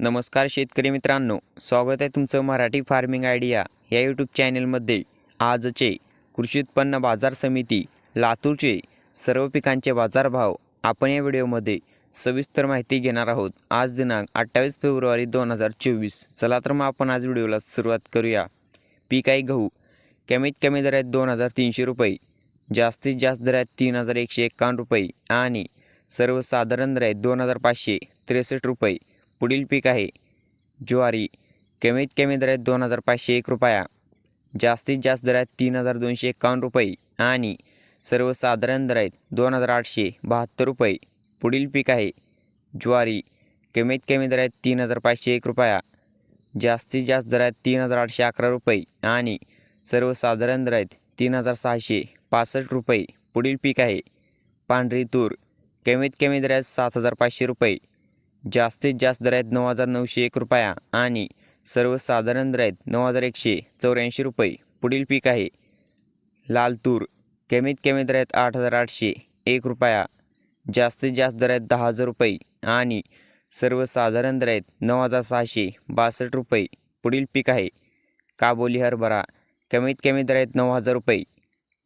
नमस्कार शेतकरी मित्रांनो स्वागत आहे तुमचं मराठी फार्मिंग आयडिया या यूट्यूब चॅनलमध्ये. आजचे कृषी उत्पन्न बाजार समिती लातूरचे सर्व पिकांचे बाजारभाव आपण या व्हिडिओमध्ये सविस्तर माहिती घेणार आहोत. आज दिनांक अठ्ठावीस फेब्रुवारी दोन हजार चोवीस. चला तर मग आपण आज व्हिडिओला सुरुवात करूया. पीक आहे गहू. कमीत कमी दरात दोन हजार तीनशे रुपये. जास्तीत जास्त दरात तीन हजार एकशे एकावन्न रुपये. आणि सर्वसाधारण दर आहेत दोन हजार पाचशे त्रेसष्ट रुपये. पुढील पीक आहे. ज्वारी कमीत कमी दरात दोन हजार पाचशे एक रुपया जास्तीत जास्त दरात तीन हजार दोनशे एकावन्न रुपये आणि सर्वसाधारण दर आहेत दोन हजार आठशे बहात्तर रुपये. पुढील पीक आहे. ज्वारी कमीत कमी दरात तीन हजार पाचशे एक रुपया जास्तीत जास्त दरात तीन हजार आठशे अकरा रुपये आणि सर्वसाधारण दर आहेत तीन हजार सहाशे पासष्ट रुपये. पुढील पीक आहे. पांढरी तूर कमीत कमी दरात सात हजार पाचशे रुपये जास्तीत जास्त दर आहेत नऊ हजार नऊशे एक रुपया आणि सर्वसाधारण दर आहेत नऊ हजार एकशे चौऱ्याऐंशी रुपये. पुढील पीक आहे लाल तूर कमीत कमी दर आहेत आठ हजार आठशे एक रुपया. जास्तीत जास्त दर आहेत दहा हजार रुपये आणि सर्वसाधारण दर आहेत नऊ हजार सहाशे बासष्ट रुपये. पुढील पीक आहे काबोली हरभरा. कमीत कमी दर आहेत नऊ हजार रुपये.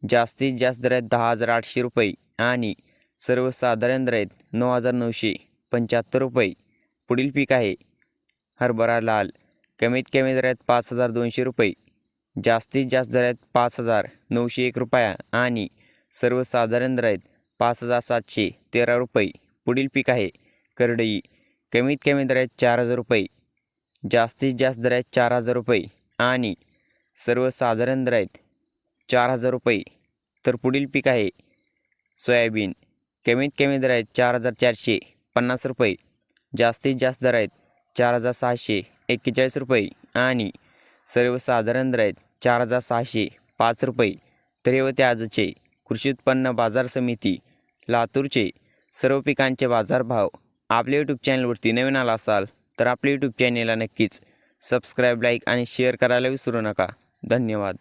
जास्तीत जास्त दर आहेत दहा हजार आठशे रुपये आणि सर्वसाधारण दर आहेत नऊ हजार नऊशे पंच्याहत्तर रुपये. पुढील पीक आहे. हरभरा लाल. कमीत कमी दरात पाच हजार दोनशे रुपये. जास्तीत जास्त दरात पाच हजार नऊशे एक रुपया आणि सर्वसाधारण दरात पाच हजार सातशे तेरा रुपये. पुढील पीक आहे. करडई. कमीत कमी दरात चार हजार रुपये. जास्तीत जास्त दरात चार हजार रुपये आणि सर्वसाधारण दरात आहेत चार हजार रुपये. तर पुढील पीक आहे. सोयाबीन. कमीत कमी दरात आहेत चार हजार चारशे पन्नास रुपये. जास्तीत जास्त दर आहेत चार हजार सहाशे एक्केचाळीस रुपये आणि सर्वसाधारण दर आहेत चार हजार सहाशे पाच रुपये. त्रेवते आजचे कृषी उत्पन्न बाजार समिती लातूरचे सर्व पिकांचे बाजारभाव. आपल्या यूट्यूब चॅनलवरती नवीन आला असाल तर आपल्या यूट्यूब चॅनेलला नक्कीच सबस्क्राईब लाईक आणि शेअर करायला विसरू नका. धन्यवाद.